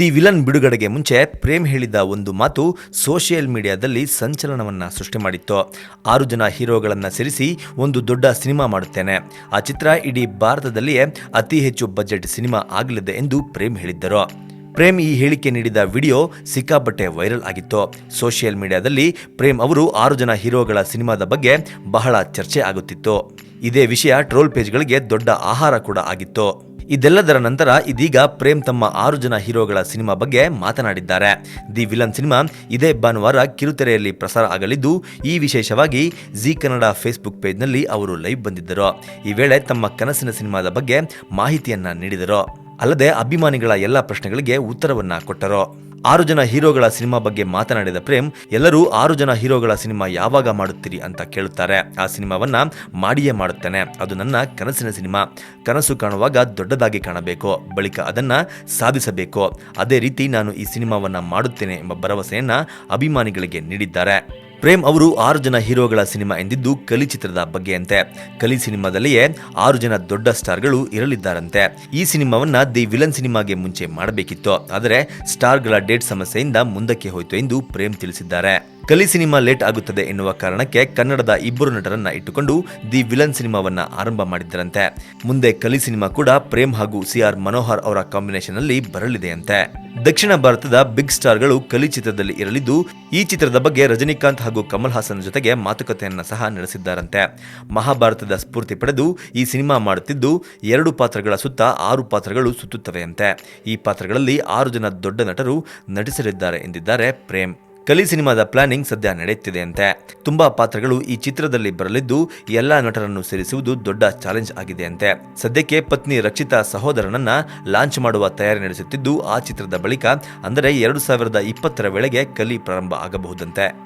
The villain ಬಿಡುಗಡೆಗೆ ಮುಂಚೆ ಪ್ರೇಮ್ ಹೇಳಿದ ಒಂದು ಮಾತು ಸೋಷಿಯಲ್ ಮೀಡಿಯಾದಲ್ಲಿ ಸಂಚಲನವನ್ನು ಸೃಷ್ಟಿ ಮಾಡಿತ್ತು. ಆರು ಜನ ಹೀರೋಗಳನ್ನು ಸೇರಿಸಿ ಒಂದು ದೊಡ್ಡ ಸಿನಿಮಾ ಮಾಡುತ್ತೇನೆ. ಆ ಚಿತ್ರ ಇಡೀ ಭಾರತದಲ್ಲಿಯೇ ಅತಿ ಹೆಚ್ಚು ಬಜೆಟ್ ಸಿನಿಮಾ ಆಗಲಿದೆ ಎಂದು ಪ್ರೇಮ್ ಹೇಳಿದ್ದರು. ಪ್ರೇಮ್ ಈ ಹೇಳಿಕೆ ನೀಡಿದ ವಿಡಿಯೋ ಸಿಕ್ಕಾಪಟ್ಟೆ ವೈರಲ್ ಆಗಿತ್ತು. ಸೋಷಿಯಲ್ ಮೀಡಿಯಾದಲ್ಲಿ ಪ್ರೇಮ್ ಅವರು ಆರು ಜನ ಹೀರೋಗಳ ಸಿನಿಮಾದ ಬಗ್ಗೆ ಬಹಳ ಚರ್ಚೆ ಆಗುತ್ತಿತ್ತು. ಇದೇ ವಿಷಯ ಟ್ರೋಲ್ ಪೇಜ್ಗಳಿಗೆ ದೊಡ್ಡ ಆಹಾರ ಕೂಡ ಆಗಿತ್ತು. ಇದೆಲ್ಲದರ ನಂತರ ಇದೀಗ ಪ್ರೇಮ್ ತಮ್ಮ ಆರು ಜನ ಹೀರೋಗಳ ಸಿನಿಮಾ ಬಗ್ಗೆ ಮಾತನಾಡಿದ್ದಾರೆ. ದಿ ವಿಲನ್ ಸಿನಿಮಾ ಇದೇ ಭಾನುವಾರ ಕಿರುತೆರೆಯಲ್ಲಿ ಪ್ರಸಾರ ಆಗಲಿದ್ದು, ಈ ವಿಶೇಷವಾಗಿ ಜಿ ಕನ್ನಡ ಫೇಸ್ಬುಕ್ ಪೇಜ್ನಲ್ಲಿ ಅವರು ಲೈವ್ ಬಂದಿದ್ದರು. ಈ ವೇಳೆ ತಮ್ಮ ಕನಸಿನ ಸಿನಿಮಾದ ಬಗ್ಗೆ ಮಾಹಿತಿಯನ್ನ ನೀಡಿದರು. ಅಲ್ಲದೆ ಅಭಿಮಾನಿಗಳ ಎಲ್ಲ ಪ್ರಶ್ನೆಗಳಿಗೆ ಉತ್ತರವನ್ನ ಕೊಟ್ಟರು. ಆರು ಜನ ಹೀರೋಗಳ ಸಿನಿಮಾ ಬಗ್ಗೆ ಮಾತನಾಡಿದ ಪ್ರೇಮ್, ಎಲ್ಲರೂ ಆರು ಜನ ಹೀರೋಗಳ ಸಿನಿಮಾ ಯಾವಾಗ ಮಾಡುತ್ತೀರಿ ಅಂತ ಕೇಳುತ್ತಾರೆ. ಆ ಸಿನಿಮಾವನ್ನ ಮಾಡಿಯೇ ಮಾಡುತ್ತೇನೆ. ಅದು ನನ್ನ ಕನಸಿನ ಸಿನಿಮಾ. ಕನಸು ಕಾಣುವಾಗ ದೊಡ್ಡದಾಗಿ ಕಾಣಬೇಕು. ಬಳಿಕ ಅದನ್ನ ಸಾಧಿಸಬೇಕು. ಅದೇ ರೀತಿ ನಾನು ಈ ಸಿನಿಮಾವನ್ನ ಮಾಡುತ್ತೇನೆ ಎಂಬ ಭರವಸೆಯನ್ನ ಅಭಿಮಾನಿಗಳಿಗೆ ನೀಡಿದ್ದಾರೆ. ಪ್ರೇಮ್ ಅವರು ಆರು ಜನ ಹೀರೋಗಳ ಸಿನಿಮಾ ಎಂದಿದ್ದು ಕಲಿ ಚಿತ್ರದ ಬಗ್ಗೆಯಂತೆ. ಕಲಿ ಸಿನಿಮಾದಲ್ಲಿಯೇ ಆರು ಜನ ದೊಡ್ಡ ಸ್ಟಾರ್ಗಳು ಇರಲಿದ್ದಾರಂತೆ. ಈ ಸಿನಿಮಾವನ್ನ ದಿ ವಿಲನ್ ಸಿನಿಮಾಗೆ ಮುಂಚೆ ಮಾಡಬೇಕಿತ್ತು. ಆದರೆ ಸ್ಟಾರ್ಗಳ ಡೇಟ್ ಸಮಸ್ಯೆಯಿಂದ ಮುಂದಕ್ಕೆ ಹೋಯಿತು ಎಂದು ಪ್ರೇಮ್ ತಿಳಿಸಿದ್ದಾರೆ. ಕಲಿ ಸಿನಿಮಾ ಲೇಟ್ ಆಗುತ್ತದೆ ಎನ್ನುವ ಕಾರಣಕ್ಕೆ ಕನ್ನಡದ ಇಬ್ಬರು ನಟರನ್ನ ಇಟ್ಟುಕೊಂಡು ದಿ ವಿಲನ್ ಸಿನಿಮಾವನ್ನ ಆರಂಭ ಮಾಡಿದ್ದರಂತೆ. ಮುಂದೆ ಕಲಿ ಸಿನಿಮಾ ಕೂಡ ಪ್ರೇಮ್ ಹಾಗೂ ಸಿ ಆರ್ ಮನೋಹರ್ ಅವರ ಕಾಂಬಿನೇಷನ್ ಅಲ್ಲಿ ಬರಲಿದೆಯಂತೆ. ದಕ್ಷಿಣ ಭಾರತದ ಬಿಗ್ ಸ್ಟಾರ್ಗಳು ಕಲಿ ಚಿತ್ರದಲ್ಲಿ ಇರಲಿದ್ದು, ಈ ಚಿತ್ರದ ಬಗ್ಗೆ ರಜನಿಕಾಂತ್ ಹಾಗೂ ಕಮಲ್ ಹಾಸನ್ ಜೊತೆಗೆ ಮಾತುಕತೆಯನ್ನ ಸಹ ನಡೆಸಿದ್ದಾರಂತೆ. ಮಹಾಭಾರತದ ಸ್ಫೂರ್ತಿ ಪಡೆದು ಈ ಸಿನಿಮಾ ಮಾಡುತ್ತಿದ್ದು, ಎರಡು ಪಾತ್ರಗಳ ಸುತ್ತ ಆರು ಪಾತ್ರಗಳು ಸುತ್ತುತ್ತವೆಯಂತೆ. ಈ ಪಾತ್ರಗಳಲ್ಲಿ ಆರು ಜನ ದೊಡ್ಡ ನಟರು ನಟಿಸಲಿದ್ದಾರೆ ಎಂದಿದ್ದಾರೆ ಪ್ರೇಮ್. ಕಲಿ ಸಿನಿಮಾದ ಪ್ಲಾನಿಂಗ್ ಸದ್ಯ ನಡೆಯುತ್ತಿದೆಯಂತೆ ತುಂಬಾ ಪಾತ್ರಗಳು ಈ ಚಿತ್ರದಲ್ಲಿ ಬರಲಿದ್ದು, ಎಲ್ಲಾ ನಟರನ್ನು ಸೇರಿಸುವುದು ದೊಡ್ಡ ಚಾಲೆಂಜ್ ಆಗಿದೆಯಂತೆ ಸದ್ಯಕ್ಕೆ ಪತ್ನಿ ರಕ್ಷಿತಾ ಸಹೋದರನನ್ನ ಲಾಂಚ್ ಮಾಡುವ ತಯಾರಿ ನಡೆಸುತ್ತಿದ್ದು, ಆ ಚಿತ್ರದ ಬಳಿಕ ಅಂದರೆ ಎರಡು ಸಾವಿರದ ಇಪ್ಪತ್ತರ ವೇಳೆಗೆ ಕಲಿ ಪ್ರಾರಂಭ ಆಗಬಹುದಂತೆ.